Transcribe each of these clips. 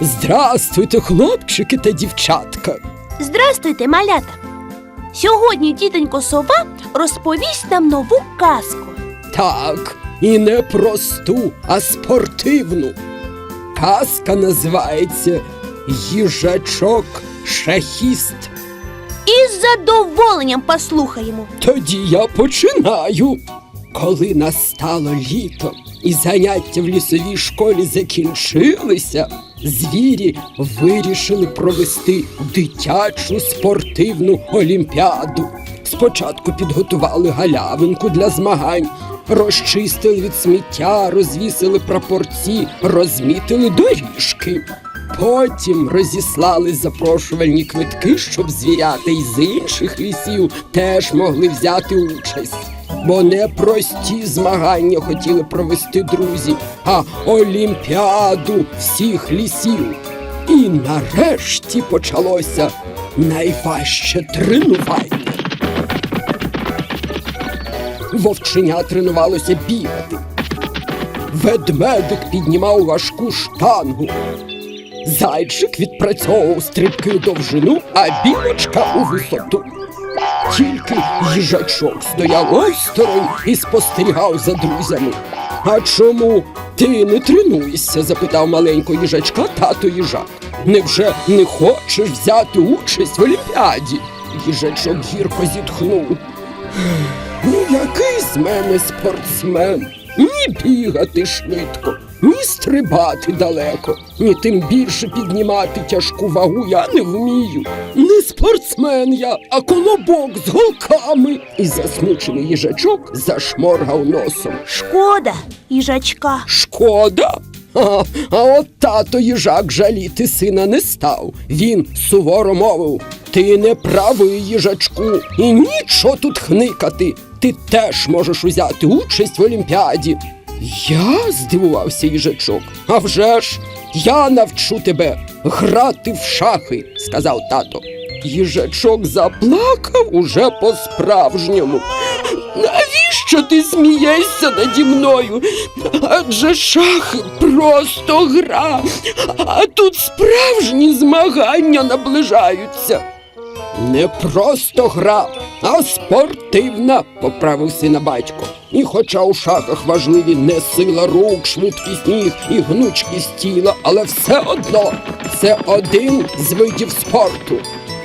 Здрастуйте, хлопчики та дівчатка. Здрастуйте, малята! Сьогодні тітонько сова розповість нам нову казку. Так, і не просту, а спортивну. Казка називається Їжачок Шахіст. І з задоволенням послухаємо. Тоді я починаю. Коли настало літо і заняття в лісовій школі закінчилися, звірі вирішили провести дитячу спортивну олімпіаду. Спочатку підготували галявинку для змагань, розчистили від сміття, розвісили прапорці, розмітили доріжки. Потім розіслали запрошувальні квитки, щоб звірята із інших лісів теж могли взяти участь. Бо не прості змагання хотіли провести друзі, а олімпіаду всіх лісів. І нарешті почалося найважче тренування. Вовченя тренувалося бігати. Ведмедик піднімав важку штангу. Зайчик відпрацьовував стрибки довжину, а білочка у висоту. Тільки їжачок стояв осторонь і спостерігав за друзями. А чому ти не тренуєшся? запитав маленького їжачка тато їжак. Невже не хочеш взяти участь в Олімпіаді? Їжачок гірко зітхнув. Ну, який з мене спортсмен? Ні бігати швидко, ні стрибати далеко, ні тим більше піднімати тяжку вагу я не вмію. Спортсмен я, а колобок з голками. І засмучений їжачок зашморгав носом. Шкода, їжачка. Шкода. А, а от тато їжак жаліти сина не став. Він суворо мовив: Ти не правий їжачку, і нічого тут хникати. Ти теж можеш узяти участь в Олімпіаді. Я здивувався їжачок. А вже ж, я навчу тебе грати в шахи, сказав тато. Їжачок заплакав уже по-справжньому. Навіщо ти смієшся наді мною? Адже шахи просто гра, а тут справжні змагання наближаються. Не просто гра, а спортивна, поправив сина батько. І хоча у шахах важливі не сила рук, швидкість ніг і гнучкість тіла, але все одно це один з видів спорту.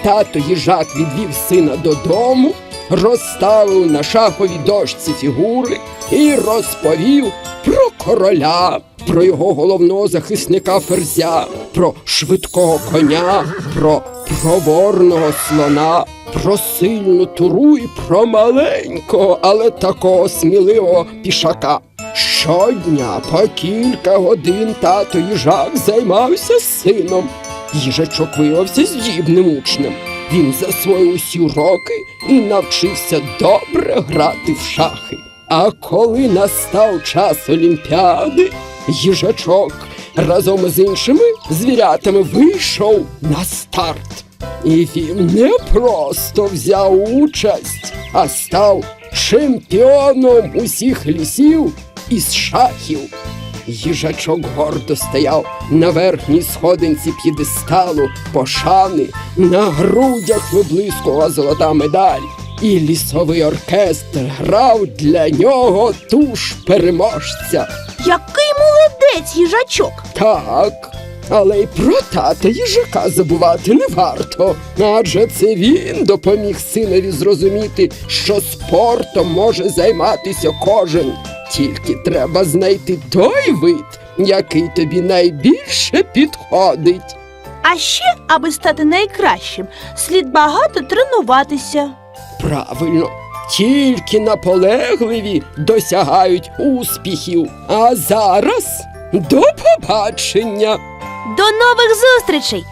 Тато їжак відвів сина додому, розставив на шаховій дошці фігури і розповів про короля, про його головного захисника ферзя, про швидкого коня, про проворного слона, про сильну туру і про маленького, але такого сміливого пішака. Щодня по кілька годин тато їжак займався сином. Їжачок виявився здібним учнем. Він засвоїв усі уроки і навчився добре грати в шахи. А коли настав час Олімпіади, їжачок разом з іншими звірятами вийшов на старт. І він не просто взяв участь, а став чемпіоном усіх лісів із шахів. Їжачок гордо стояв на верхній сходинці п'єдесталу, пошани, на грудях виблискувала золота медаль, і лісовий оркестр грав для нього туш переможця. Який молодець їжачок! Так, але й про тата їжака забувати не варто, адже це він допоміг синові зрозуміти, що спортом може займатися кожен. Тільки треба знайти той вид, який тобі найбільше підходить. А ще, аби стати найкращим, слід багато тренуватися. Правильно, тільки наполегливі досягають успіхів. А зараз до побачення! До нових зустрічей!